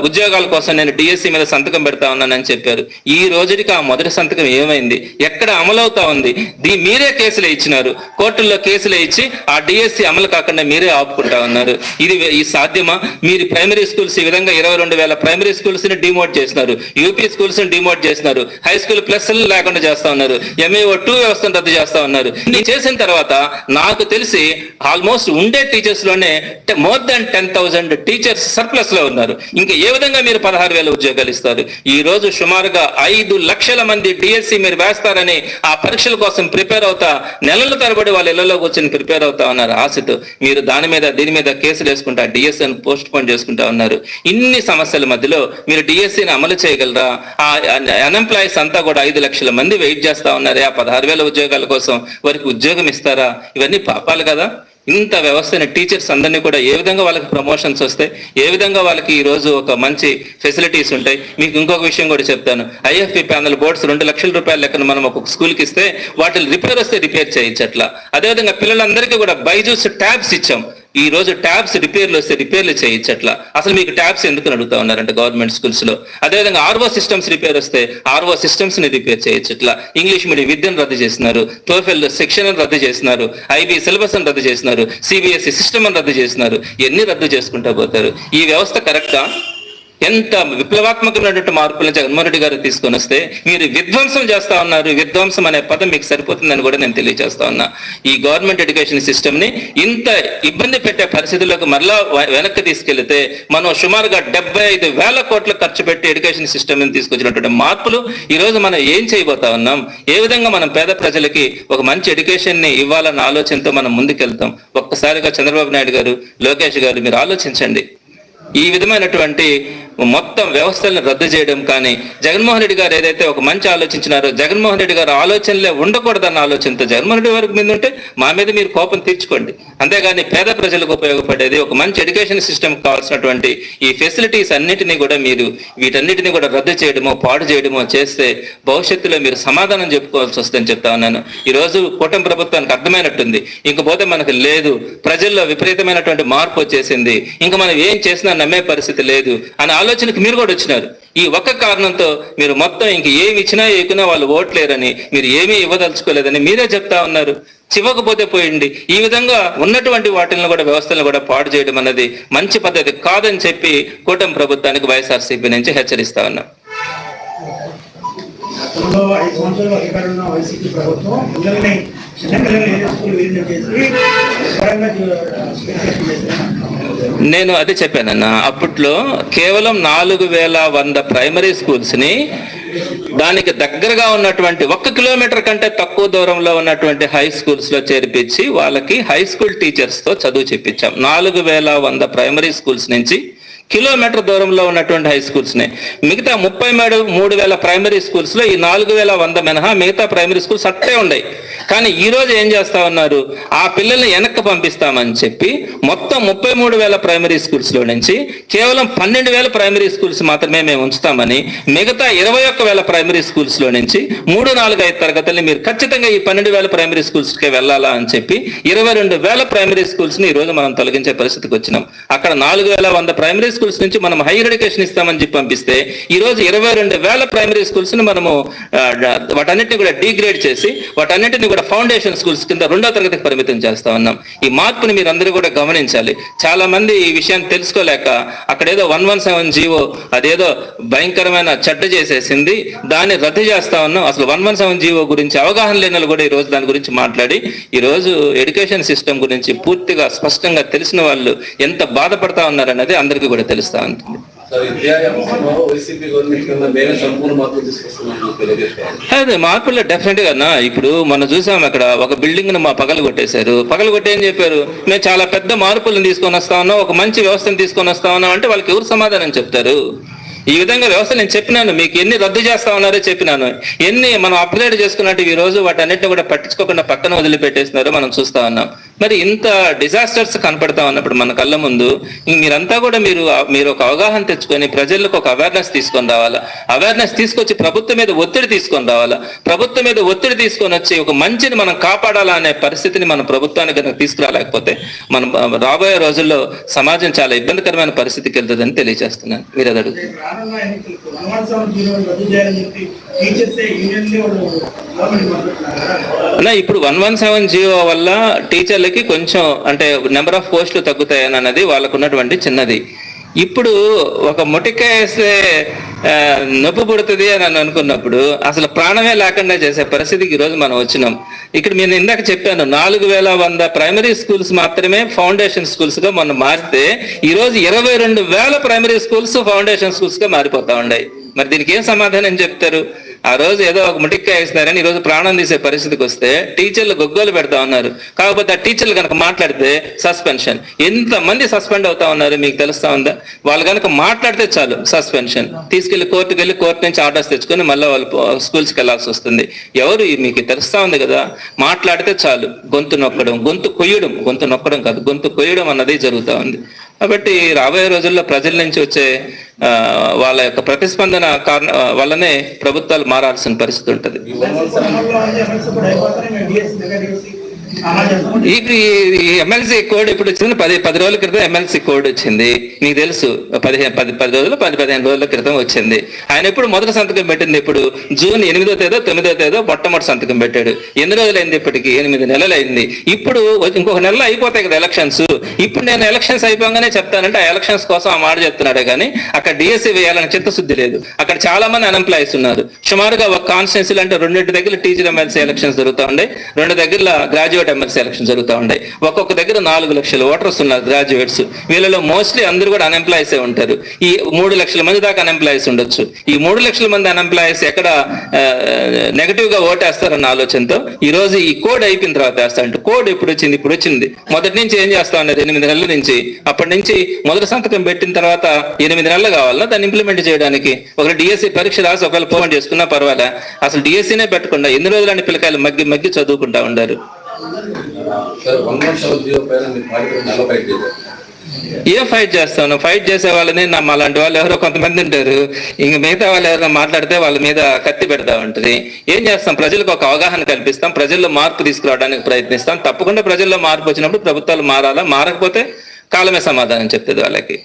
ఉద్యోగాల కోసం నేను డిఎస్సి మీద సంతకం పెడతా ఉన్నానని చెప్పారు. ఈ రోజుకి ఆ మొదటి సంతకం ఏమైంది? ఎక్కడ అమలవుతా ఉంది? దీ మీరే కేసులు ఇచ్చినారు. కోర్టుల్లో కేసులు ఇచ్చి ఆ డిఎస్సి అమలు కాకుండా మీరే ఆపుకుంటా ఉన్నారు. ఇది ఈ సాధ్యమా? మీరు ప్రైమరీ స్కూల్స్ ఈ విధంగా ఇరవై రెండు వేల ప్రైమరీ స్కూల్స్ని డిమోట్ చేసినారు యూపీ స్కూల్స్ని డిమోట్ చేసినారు హై స్కూల్ ప్లస్ లేకుండా చేస్తా ఉన్నారు. ఎంఏఓ టూ వ్యవస్థను రద్దు చేస్తా ఉన్నారు. ఇది చేసిన తర్వాత నాకు తెలిసి ఆల్మోస్ట్ ఉండే టీచర్స్లోనే more than ten thousand teachers సర్ప్లస్లో ఉన్నారు. ఇంకా ఏ విధంగా మీరు పదహారు వేల ఉద్యోగాలు ఇస్తారు? ఈ రోజు సుమారుగా ఐదు లక్షల మంది డిఎస్సి మీరు వేస్తారని ఆ పరీక్షల కోసం ప్రిపేర్ అవుతా నెలల తరబడి వాళ్ళ ఇళ్ళలో కూర్చొని ప్రిపేర్ అవుతా ఉన్నారు. ఆశతో మీరు దాని మీద దీని మీద కేసులు వేసుకుంటా డిఎస్సి పోస్ట్ పోన్ చేసుకుంటా ఉన్నారు. ఇన్ని సమస్యల మధ్యలో మీరు డిఎస్సిని అమలు చేయగలరా? ఆ అన్ఎంప్లాయీస్ అంతా కూడా ఐదు లక్షల మంది వెయిట్ చేస్తా ఉన్నారు. ఆ పదహారు వేల ఉద్యోగాల కోసం వారికి ఉద్యోగం ఇస్తారా? ఇవన్నీ పాపాలు కదా. ఇంత వ్యవస్థని టీచర్స్ అందరినీ కూడా ఏ విధంగా వాళ్ళకి ప్రమోషన్స్ వస్తాయి? ఏ విధంగా వాళ్ళకి ఈ రోజు ఒక మంచి ఫెసిలిటీస్ ఉంటాయి? మీకు ఇంకొక విషయం కూడా చెప్తాను. ఐఎఫ్పి ప్యానల్ బోర్డ్స్ రెండు లక్షల రూపాయల లెక్కన మనం ఒక స్కూల్కి ఇస్తే వాటిని రిపేర్ వస్తే రిపేర్ చేయించట్లా. అదేవిధంగా పిల్లలందరికీ కూడా బైజూస్ ట్యాబ్స్ ఇచ్చాం. ఈ రోజు ట్యాబ్స్ రిపేర్లు వస్తే రిపేర్లు చేయించట్లా. అసలు మీకు ట్యాబ్స్ ఎందుకు అడుగుతా ఉన్నారంటే గవర్నమెంట్ స్కూల్స్లో. అదేవిధంగా ఆర్వో సిస్టమ్స్ రిపేర్ వస్తే ఆర్వో సిస్టమ్స్ని రిపేర్ చేయొచ్చు ఇంగ్లీష్ మీడియం విద్యను రద్దు చేసినారు. టోఫెల్ సెక్షన్ రద్దు చేసినారు. ఐబీ సిలబస్ రద్దు చేసినారు. సిబిఎస్ఈ సిస్టమ్ రద్దు చేసినారు. ఎన్ని రద్దు చేసుకుంటా పోతారు. ఈ వ్యవస్థ కరెక్టా ఎంత విప్లవాత్మకమైనటువంటి మార్పులను జగన్మోహన్ రెడ్డి గారు తీసుకొని వస్తే మీరు విధ్వంసం చేస్తా ఉన్నారు. విధ్వంసం అనే పదం మీకు సరిపోతుందని కూడా నేను తెలియజేస్తా ఉన్నా. ఈ గవర్నమెంట్ ఎడ్యుకేషన్ సిస్టమ్ని ఇంత ఇబ్బంది పెట్టే పరిస్థితులకు మరలా వెనక్కి తీసుకెళ్తే మనం సుమారుగా డెబ్బై ఐదు వేల కోట్లు ఖర్చు పెట్టి ఎడ్యుకేషన్ సిస్టమ్ని తీసుకొచ్చినటువంటి మార్పులు ఈ రోజు మనం ఏం చేయబోతా ఉన్నాం? ఏ విధంగా మనం పేద ప్రజలకి ఒక మంచి ఎడ్యుకేషన్ని ఇవ్వాలన్న ఆలోచనతో మనం ముందుకెళ్తాం? ఒక్కసారిగా చంద్రబాబు నాయుడు గారు లోకేష్ గారు మీరు ఆలోచించండి. ఈ విధమైనటువంటి మొత్తం వ్యవస్థలను రద్దు చేయడం కానీ జగన్మోహన్ రెడ్డి గారు ఏదైతే ఒక మంచి ఆలోచించినారో జగన్మోహన్ రెడ్డి గారు ఆలోచనలే ఉండకూడదన్న ఆలోచనతో జగన్మోహన్ రెడ్డి వారికి మీద ఉంటే మా మీద మీరు కోపం తీర్చుకోండి. అంతేగాని పేద ప్రజలకు ఉపయోగపడేది ఒక మంచి ఎడ్యుకేషన్ సిస్టమ్ కావాల్సినటువంటి ఈ ఫెసిలిటీస్ అన్నిటినీ కూడా మీరు వీటన్నిటిని కూడా రద్దు చేయడమో పాడు చేయడమో చేస్తే భవిష్యత్తులో మీరు సమాధానం చెప్పుకోవాల్సి వస్తుందని చెప్తా ఉన్నాను. ఈ రోజు కూటమి ప్రభుత్వానికి అర్థమైనట్టుంది. ఇంకపోతే మనకు లేదు. ప్రజల్లో విపరీతమైనటువంటి మార్పు వచ్చేసింది. ఇంకా మనం ఏం చేసినా నమ్మే పరిస్థితి లేదు అని ఆలోచనకు మీరు కూడా వచ్చినారు. ఈ ఒక్క కారణంతో మీరు మొత్తం ఇంక ఏమి ఇచ్చినా ఎక్కినా వాళ్ళు ఓట్లేరని మీరు ఏమీ ఇవ్వదలుచుకోలేదని మీరే చెప్తా ఉన్నారు. చివకపోతే పోయింది ఈ విధంగా ఉన్నటువంటి వాటిని కూడా వ్యవస్థలను కూడా పాడు చేయడం అన్నది మంచి పద్ధతి కాదని చెప్పి కూటమి ప్రభుత్వానికి వైఎస్ఆర్సీపీ నుంచి హెచ్చరిస్తా ఉన్నాం. గతంలో ఐదు సంవత్సరాలు అధికారంలో వైసీపీ ప్రభుత్వం పిల్లల్ని స్కూల్ చేసి నేను అదే చెప్పానన్న అప్పట్లో కేవలం నాలుగు వేల వంద ప్రైమరీ స్కూల్స్ని దానికి దగ్గరగా ఉన్నటువంటి ఒక్క కిలోమీటర్ కంటే తక్కువ దూరంలో ఉన్నటువంటి హై స్కూల్స్లో చేర్పించి వాళ్ళకి హై స్కూల్ టీచర్స్తో చదువు చెప్పించాం. నాలుగు వేల వంద ప్రైమరీ స్కూల్స్ నుంచి కిలోమీటర్ దూరంలో ఉన్నటువంటి హై స్కూల్స్ని మిగతా ముప్పై మూడు మూడు వేల ప్రైమరీ స్కూల్స్లో ఈ నాలుగు వేల వంద మినహా మిగతా ప్రైమరీ స్కూల్స్ అట్టే ఉన్నాయి కానీ ఈ రోజు ఏం చేస్తా ఉన్నారు? ఆ పిల్లల్ని వెనక్కి పంపిస్తామని చెప్పి మొత్తం ముప్పై మూడు వేల ప్రైమరీ స్కూల్స్లో నుంచి కేవలం పన్నెండు వేల ప్రైమరీ స్కూల్స్ మాత్రమే మేము ఉంచుతామని మిగతా ఇరవై ఒక్క వేల ప్రైమరీ స్కూల్స్లో నుంచి మూడు నాలుగు ఐదు తరగతుల్ని మీరు ఖచ్చితంగా ఈ పన్నెండు వేల ప్రైమరీ స్కూల్స్కే వెళ్ళాలా అని చెప్పి ఇరవై రెండు వేల ప్రైమరీ స్కూల్స్ని ఈ రోజు మనం తొలగించే పరిస్థితికి వచ్చినాం. అక్కడ నాలుగు వేల వంద ప్రైమరీ స్కూల్స్ నుంచి మనం హైయర్ ఎడ్యుకేషన్ ఇస్తామని చెప్పి పంపిస్తే ఈ రోజు ఇరవై రెండు వేల ప్రైమరీ స్కూల్స్ని మనము వాటన్నిటిని కూడా డిగ్రేడ్ చేసి వాటన్నిటిని కూడా ఫౌండేషన్ స్కూల్స్ కింద రెండో తరగతికి పరిమితం చేస్తా ఉన్నాం. ఈ మార్పుని మీరు అందరూ కూడా గమనించాలి. చాలా మంది ఈ విషయాన్ని తెలుసుకోలేక అక్కడేదో వన్ వన్ సెవెన్ జీవో అదేదో భయంకరమైన చెడ్డ చేసేసింది దాన్ని రద్దు చేస్తా ఉన్నాం. అసలు వన్ వన్ సెవెన్ జీవో గురించి అవగాహన లేని కూడా ఈ రోజు దాని గురించి మాట్లాడి ఈ రోజు ఎడ్యుకేషన్ సిస్టమ్ గురించి పూర్తిగా స్పష్టంగా తెలిసిన వాళ్ళు ఎంత బాధపడతా ఉన్నారనేది అందరికీ కూడా తెలుస్తా ఉంటుంది అదే మార్పుల్లో డెఫినెట్గా ఇప్పుడు మనం చూసాం అక్కడ ఒక బిల్డింగ్ను మా పగలు కొట్టేశారు. పగలు కొట్టి ఏం చెప్పారు? మేము చాలా పెద్ద మార్పులను తీసుకొని వస్తా ఉన్నాం ఒక మంచి వ్యవస్థను తీసుకొని వస్తా ఉన్నాం అంటే వాళ్ళకి ఎవరు సమాధానం చెప్తారు? ఈ విధంగా వ్యవస్థ నేను చెప్పినాను మీకు ఎన్ని రద్దు చేస్తా ఉన్నారో చెప్పినాను. ఎన్ని మనం అప్గ్రేడ్ చేసుకున్నట్టు ఈ రోజు వాటన్నిటిని కూడా పట్టించుకోకుండా పక్కన వదిలిపెట్టేస్తున్నారో మనం చూస్తా ఉన్నాం. మరి ఇంత డిజాస్టర్స్ కనపడతా ఉన్నప్పుడు మన కళ్ళ ముందు మీరంతా కూడా మీరు మీరు ఒక అవగాహన తెచ్చుకొని ప్రజలకు ఒక అవేర్నెస్ తీసుకొని రావాలా? అవేర్నెస్ తీసుకొచ్చి ప్రభుత్వం మీద ఒత్తిడి తీసుకొని రావాలా? ప్రభుత్వం మీద ఒత్తిడి తీసుకొని వచ్చి ఒక మంచిని మనం కాపాడాలా అనే పరిస్థితిని మన ప్రభుత్వానికి కనుక తీసుకురాలేకపోతే మనం రాబోయే రోజుల్లో సమాజం చాలా ఇబ్బందికరమైన పరిస్థితికి వెళ్తుందని తెలియజేస్తున్నాను. మీరు అది అడుగుతున్నారు ఇప్పుడు వన్ వన్ సెవెన్ జీరో వల్ల టీచర్లు చెప్పి కొంచెం అంటే నెంబర్ ఆఫ్ పోస్టులు తగ్గుతాయని అన్నది వాళ్ళకు ఉన్నటువంటి చిన్నది. ఇప్పుడు ఒక ముటికాయ వేస్తే నొప్పి పుడుతుంది అని అని అనుకున్నప్పుడు అసలు ప్రాణమే లేకుండా చేసే పరిస్థితికి ఈ రోజు మనం వచ్చినాం. ఇక్కడ నేను ఇందాక చెప్పాను నాలుగు వేల వంద ప్రైమరీ స్కూల్స్ మాత్రమే ఫౌండేషన్ స్కూల్స్గా మనం మారితే ఈరోజు ఇరవై రెండు వేల ప్రైమరీ స్కూల్స్ ఫౌండేషన్ స్కూల్స్గా మారిపోతా ఉన్నాయి. మరి దీనికి ఏం సమాధానం చెప్తారు? ఆ రోజు ఏదో ఒక ముటిక్కాయ వేస్తున్నారని ఈ రోజు ప్రాణం తీసే పరిస్థితికి వస్తే టీచర్లు గొగ్గోలు పెడతా ఉన్నారు. కాకపోతే ఆ టీచర్లు కనుక మాట్లాడితే సస్పెన్షన్. ఎంత మంది సస్పెండ్ అవుతా ఉన్నారు మీకు తెలుస్తా ఉందా? వాళ్ళు కనుక మాట్లాడితే చాలు సస్పెన్షన్. తీసుకెళ్ళి కోర్టుకు వెళ్ళి కోర్టు నుంచి ఆర్డర్స్ తెచ్చుకొని మళ్ళీ వాళ్ళు స్కూల్స్కి వెళ్ళాల్సి వస్తుంది. ఎవరు మీకు తెలుస్తా ఉంది కదా? మాట్లాడితే చాలు. గొంతు నొక్కడం గొంతు కొయ్యడం గొంతు నొక్కడం కాదు గొంతు కొయ్యడం అన్నది జరుగుతా ఉంది. కాబట్టి రాబోయే రోజుల్లో ప్రజల నుంచి వచ్చే ఆ, వాళ్ళ యొక్క ప్రతిస్పందన కారణ వల్లనే ప్రభుత్వాలు మారాల్సిన పరిస్థితి ఉంటుంది. ఎమ్మెల్సీ కోడ్ ఇప్పుడు వచ్చింది. పది పది రోజుల క్రితం ఎమ్మెల్సీ కోడ్ వచ్చింది. నీకు తెలుసు పదిహేను పది పది రోజులు పది పదిహేను రోజుల క్రితం వచ్చింది. ఆయన ఎప్పుడు మొదటి సంతకం పెట్టింది ఇప్పుడు. జూన్ ఎనిమిదో తేదో తొమ్మిదో తేదో మొట్టమొదటి సంతకం పెట్టాడు. ఎన్ని రోజులు అయింది ఇప్పటికి? ఎనిమిది నెలలు అయింది ఇప్పుడు ఇంకొక నెల అయిపోతాయి కదా ఎలక్షన్స్ ఇప్పుడు నేను ఎలక్షన్స్ అయిపోగానే చెప్తానంటే ఆ ఎలక్షన్స్ కోసం ఆ మాట చెప్తున్నాడే. కానీ అక్కడ డిఎస్సీ వేయాలని చిత్తశుద్ధి లేదు. అక్కడ చాలా మంది అన్ఎంప్లాయీస్ ఉన్నారు. సుమారుగా ఒక కాన్స్టిట్యున్సీలు అంటే రెండింటి దగ్గర టీచర్ ఎమ్మెల్సీ ఎలక్షన్స్ జరుగుతూ ఉండే రెండు దగ్గర గ్రాడ్యుయేట్ ఎమ్మెల్సీ ఎలక్షన్ జరుగుతూ ఉన్నాయి ఒక్కొక్క దగ్గర నాలుగు లక్షల ఓటర్స్ ఉన్నారు గ్రాడ్యుయేట్స్ వీళ్ళలో మోస్ట్లీ అందరూ కూడా అన్ఎంప్లాయీస్ ఉంటారు. ఈ మూడు లక్షల మంది దాకా అన్ఎంప్లాయీస్ ఉండొచ్చు. ఈ మూడు లక్షల మంది అన్ఎంప్లాయీస్ ఎక్కడ నెగటివ్గా ఓటేస్తారన్న ఆలోచనతో ఈ రోజు ఈ కోడ్ అయిపోయిన తర్వాత వేస్తారంట కోడ్ ఎప్పుడు వచ్చింది? ఇప్పుడు వచ్చింది. మొదటి నుంచి ఏం చేస్తా ఉన్నారు? ఎనిమిది నెలల నుంచి. అప్పటి నుంచి మొదటి సంతకం పెట్టిన తర్వాత ఎనిమిది నెలలు కావాలా? దాన్ని ఇంప్లిమెంట్ చేయడానికి. ఒక డిఎస్సి పరీక్ష రాసి ఒకవేళ పోవడం చేసుకున్నా పర్వాలే. అసలు డిఎస్సీనే పెట్టకుండా ఎన్ని రోజులని పిల్లకాయలు మగ్గి మగ్గి చదువుకుంటా ఉండారు. ఏ ఫైట్ చేస్తాను? ఫైట్ చేసే వాళ్ళని నా అలాంటి వాళ్ళు ఎవరో కొంతమంది ఉంటారు. ఇంక మిగతా వాళ్ళు ఎవరైనా మాట్లాడితే వాళ్ళ మీద కత్తి పెడతా ఉంటుంది. ఏం చేస్తాం? ప్రజలకు ఒక అవగాహన కల్పిస్తాం. ప్రజల్లో మార్పు తీసుకురావడానికి ప్రయత్నిస్తాం. తప్పకుండా ప్రజల్లో మార్పు వచ్చినప్పుడు ప్రభుత్వాలు మారాలా? మారకపోతే కాలమే సమాధానం చెప్తుంది వాళ్ళకి.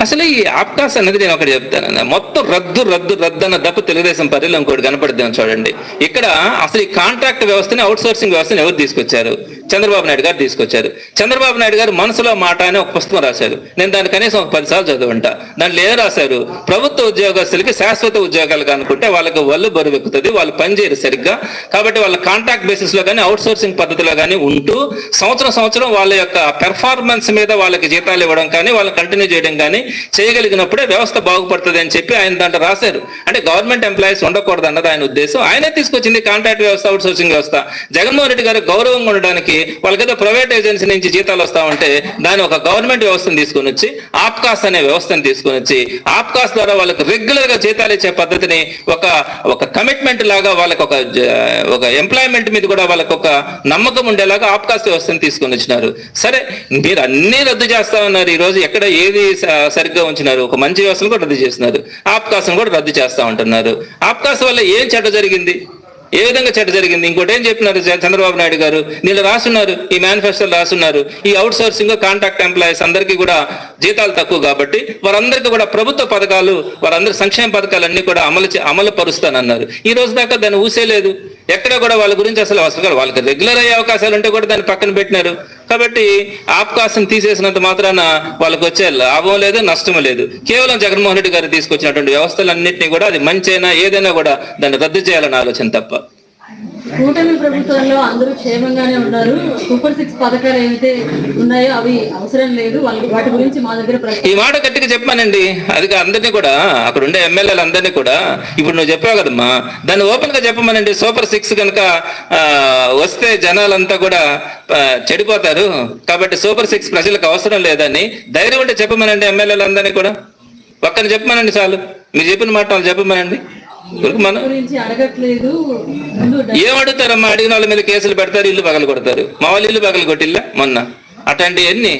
అసలు ఈ ఆప్కాస్ అనేది నేను ఒకటి చెప్తాను. మొత్తం రద్దు రద్దు రద్దు అన్న దప్పు తెలుగుదేశం పరిలో ఇంకోటి కనపడుతుంది చూడండి. ఇక్కడ అసలు ఈ కాంట్రాక్ట్ వ్యవస్థని అవుట్ సోర్సింగ్ వ్యవస్థని ఎవరు తీసుకొచ్చారు? చంద్రబాబు నాయుడు గారు తీసుకొచ్చారు. చంద్రబాబు నాయుడు గారు మనసులో మాట అనే ఒక పుస్తకం రాశారు. నేను దాన్ని కనీసం ఒక పది సార్లు చదువుంటా. దాంట్లో ఏం రాశారు? ప్రభుత్వ ఉద్యోగస్తులకి శాశ్వత ఉద్యోగాలు కనుకుంటే వాళ్ళకి వల్లు బరువు ఎక్కుతుంది వాళ్ళు పనిచేయరు సరిగ్గా. కాబట్టి వాళ్ళ కాంట్రాక్ట్ బేసిస్లో కానీ అవుట్ సోర్సింగ్ పద్ధతిలో కానీ ఉంటూ సంవత్సరం సంవత్సరం వాళ్ళ యొక్క పెర్ఫార్మెన్స్ మీద వాళ్ళకి జీతాలు ఇవ్వడం కానీ వాళ్ళని కంటిన్యూ చేయడం కానీ చేయగలిగినప్పుడే వ్యవస్థ బాగుపడుతుంది అని చెప్పి ఆయన దాంట్లో రాశారు. అంటే గవర్నమెంట్ ఎంప్లాయీస్ ఉండకూడదు అన్నది ఆయన ఉద్దేశం. ఆయనే తీసుకొచ్చింది కాంట్రాక్ట్ వ్యవస్థ అవుట్ సోర్సింగ్ వ్యవస్థ. జగన్మోహన్ రెడ్డి గారు గౌరవంగా ఉండడానికి వాళ్ళకేదో ప్రైవేట్ ఏజెన్సీ నుంచి జీతాలు వస్తా ఉంటే దాని ఒక గవర్నమెంట్ వ్యవస్థను తీసుకొని వచ్చి ఆప్కాస్ అనే వ్యవస్థను తీసుకొని వచ్చి ఆప్కాస్ ద్వారా వాళ్ళకి రెగ్యులర్గా జీతాలు ఇచ్చే పద్ధతిని ఒక ఒక కమిట్మెంట్ లాగా వాళ్ళకి ఒక ఒక ఎంప్లాయ్మెంట్ మీద కూడా వాళ్ళకి ఒక నమ్మకం ఉండేలాగా ఆప్కాస్ వ్యవస్థను తీసుకొని వచ్చినారు. సరే మీరు అన్ని రద్దు చేస్తా ఉన్నారు? ఈ రోజు ఎక్కడ ఏది సరిగ్గా ఉంచినారు? ఒక మంచి వ్యవస్థను కూడా రద్దు చేస్తున్నారు. ఆప్కాసం కూడా రద్దు చేస్తా ఉంటున్నారు. ఆప్కాసం వల్ల ఏం చెడ్డ జరిగింది? ఏ విధంగా చెడ్డ జరిగింది? ఇంకోటి ఏం చెప్పినారు చంద్రబాబు నాయుడు గారు? నీళ్ళు రాసున్నారు ఈ మేనిఫెస్టోలో రాసున్నారు ఈ అవుట్ సోర్సింగ్ కాంట్రాక్ట్ ఎంప్లాయీస్ అందరికీ కూడా జీతాలు తక్కువ కాబట్టి వారందరికీ కూడా ప్రభుత్వ పథకాలు వారందరి సంక్షేమ పథకాలన్నీ కూడా అమలు అమలు పరుస్తానన్నారు. ఈ రోజు దాకా దాన్ని ఊసేలేదు. ఎక్కడ కూడా వాళ్ళ గురించి అసలు అసలు వాళ్ళకి రెగ్యులర్ అయ్యే అవకాశాలు ఉంటే కూడా దాన్ని పక్కన పెట్టినారు. కాబట్టి ఆప్కాసం తీసేసినంత మాత్రాన వాళ్ళకి వచ్చే లాభం లేదు నష్టం లేదు. కేవలం జగన్మోహన్ రెడ్డి గారు తీసుకొచ్చినటువంటి వ్యవస్థలన్నింటినీ కూడా అది మంచైనా ఏదైనా కూడా దాన్ని రద్దు చేయాలని ఆలోచన తప్ప. కూటమి ప్రభుత్వంలో అందరూ క్షేమంగానే ఉన్నారు. సూపర్ సిక్స్ పథకాలు ఏవైతే ఉన్నాయో అవి అవసరం లేదు. వాటి గురించి మా దగ్గర ఈ మాట గట్టిగా చెప్పానండి. అది అందరినీ కూడా అక్కడ ఉండే ఎమ్మెల్యేలు అందరినీ కూడా. ఇప్పుడు నువ్వు చెప్పావు కదమ్మా. దాన్ని ఓపెన్గా చెప్పమనండి. సూపర్ సిక్స్ కనుక వస్తే జనాలంతా కూడా చెడిపోతారు. కాబట్టి సూపర్ సిక్స్ ప్రజలకు అవసరం లేదని ధైర్యం ఉంటే చెప్పమనండి ఎమ్మెల్యేలు అందరినీ కూడా. ఒక్కరిని చెప్పమనండి చాలు. మీరు చెప్పిన మాట వాళ్ళు చెప్పమనండి. ఊరికి మనం గురించి అడగట్లేదు. ముందు ఏం అడుగుతారమ్మా? అడిగిన వాళ్ళ మీద కేసులు పెడతారు ఇల్లు పగలు కొడతారు మా వాళ్ళు ఇల్లు పగలు కొట్టిల్లా మొన్న. అట్లాంటి ఎన్ని?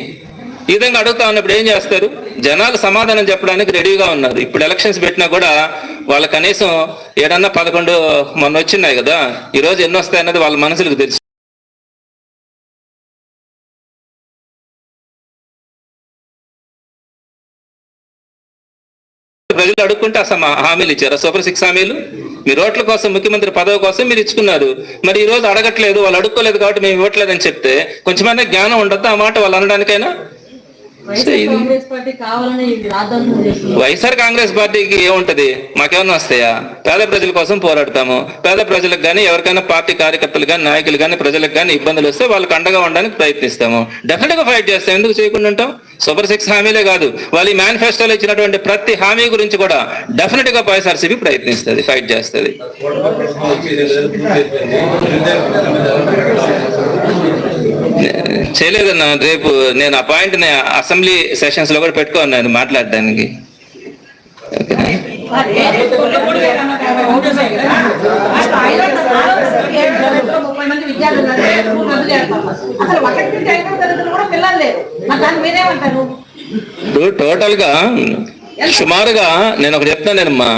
ఈ విధంగా అడుగుతా ఉన్నప్పుడు ఏం చేస్తారు? జనాలు సమాధానం చెప్పడానికి రెడీగా ఉన్నారు. ఇప్పుడు ఎలక్షన్స్ పెట్టినా కూడా వాళ్ళ కనీసం ఏడన్నా పదకొండు మొన్న వచ్చినాయి కదా ఈ రోజు ఎన్ని వస్తాయన్నది వాళ్ళ మనసులకు తెలుసు. ప్రజలు అడుక్కుంటే అసలు హామీలు ఇచ్చారు? సూపర్ సిక్స్ హామీలు? మీ రోడ్ల కోసం ముఖ్యమంత్రి పదవి కోసం మీరు ఇచ్చుకున్నారు. మరి ఈ రోజు అడగట్లేదు వాళ్ళు అడుక్కోలేదు కాబట్టి మేము ఇవ్వట్లేదని చెప్తే కొంచెమైనా జ్ఞానం ఉండద్దు? ఆ మాట వాళ్ళు అనడానికైనా? వైఎస్ఆర్ కాంగ్రెస్ పార్టీకి ఏముంటది? మాకేమన్నా వస్తాయా? పేద ప్రజల కోసం పోరాడతాము. పేద ప్రజలకు కానీ ఎవరికైనా పార్టీ కార్యకర్తలు కానీ నాయకులు కానీ ప్రజలకు కానీ ఇబ్బందులు వస్తే వాళ్ళకి అండగా ఉండడానికి ప్రయత్నిస్తాము. డెఫినెట్గా ఫైట్ చేస్తాం. ఎందుకు చేయకుండా ఉంటాం? సూపర్ సిక్స్ హామీలే కాదు. వాళ్ళు మేనిఫెస్టోలో ఇచ్చినటువంటి ప్రతి హామీ గురించి కూడా డెఫినెట్గా వైఎస్ఆర్సీపీ ప్రయత్నిస్తుంది ఫైట్ చేస్తుంది. చేయలేదన్నా రేపు నేను ఆ పాయింట్ అసెంబ్లీ సెషన్స్లో కూడా పెట్టుకోను నేను మాట్లాడడానికి. ఇప్పుడు టోటల్గా సుమారుగా నేను ఒకటి చెప్తాను నేను మా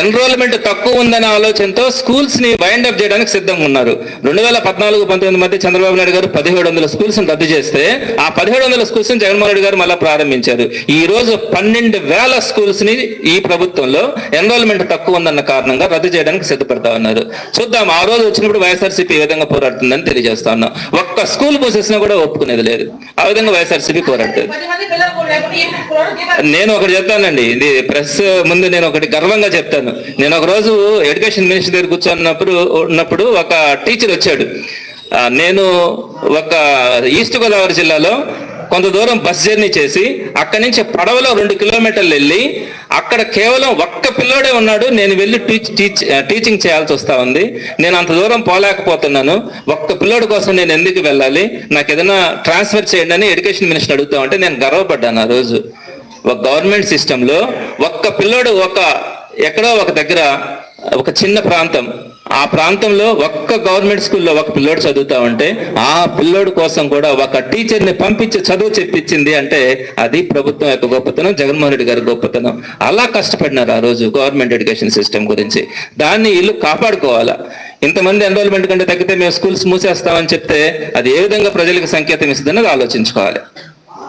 ఎన్రోల్మెంట్ తక్కువ ఉందనే ఆలోచనతో స్కూల్స్ని వైండ్ అప్ చేయడానికి సిద్ధంగా ఉన్నారు. రెండు వేల పద్నాలుగు పంతొమ్మిది మధ్య చంద్రబాబు నాయుడు గారు పదిహేడు వందల స్కూల్స్ రద్దు చేస్తే ఆ పదిహేడు వందల స్కూల్స్ని జగన్మోహన్ రెడ్డి గారు మళ్ళీ ప్రారంభించారు. ఈ రోజు పన్నెండు వేల స్కూల్స్ని ఈ ప్రభుత్వంలో ఎన్రోల్మెంట్ తక్కువ ఉందన్న కారణంగా రద్దు చేయడానికి సిద్ధపడతా ఉన్నారు. చూద్దాం ఆ రోజు వచ్చినప్పుడు వైఎస్ఆర్సీపీ ఏ విధంగా పోరాడుతుందని తెలియజేస్తా ఉన్నాం. ఒక్క స్కూల్ మూసేసినా కూడా ఒప్పుకునేది లేదు. ఆ విధంగా వైఎస్ఆర్సీపీ పోరాడుతుంది. నేను ఒకటి చెప్తానండి. ఇది ప్రెస్ ముందు నేను ఒకటి గర్వంగా చెప్తాను. నేను ఒక రోజు ఎడ్యుకేషన్ మినిస్టర్ దగ్గర కూర్చున్నప్పుడు ఉన్నప్పుడు ఒక టీచర్ వచ్చాడు. నేను ఒక ఈస్ట్ గోదావరి జిల్లాలో కొంత దూరం బస్ జర్నీ చేసి అక్కడి నుంచి పడవలో రెండు కిలోమీటర్లు వెళ్ళి అక్కడ కేవలం ఒక్క పిల్లోడే ఉన్నాడు. నేను వెళ్ళి టీచ్ టీచ్ టీచింగ్ చేయాల్సి వస్తా ఉంది. నేను అంత దూరం పోలేకపోతున్నాను. ఒక్క పిల్లోడి కోసం నేను ఎందుకు వెళ్ళాలి? నాకు ఏదైనా ట్రాన్స్ఫర్ చేయండి అని ఎడ్యుకేషన్ మినిస్టర్ అడుగుతామంటే నేను గర్వపడ్డాను ఆ రోజు. ఒక గవర్నమెంట్ సిస్టంలో ఒక్క పిల్లోడు ఒక ఎక్కడో ఒక దగ్గర ఒక చిన్న ప్రాంతం. ఆ ప్రాంతంలో ఒక్క గవర్నమెంట్ స్కూల్లో ఒక పిల్లోడు చదువుతా ఉంటే ఆ పిల్లోడు కోసం కూడా ఒక టీచర్ని పంపించి చదువు చెప్పించింది అంటే అది ప్రభుత్వం యొక్క గొప్పతనం జగన్మోహన్ రెడ్డి గారి గొప్పతనం. అలా కష్టపడినారు ఆ రోజు గవర్నమెంట్ ఎడ్యుకేషన్ సిస్టమ్ గురించి. దాన్ని ఇల్లు కాపాడుకోవాలా? ఇంతమంది ఎన్రోల్మెంట్ కంటే తగ్గితే మేము స్కూల్స్ మూసేస్తామని చెప్తే అది ఏ విధంగా ప్రజలకు సంకేతం ఇస్తుందని ఆలోచించుకోవాలి.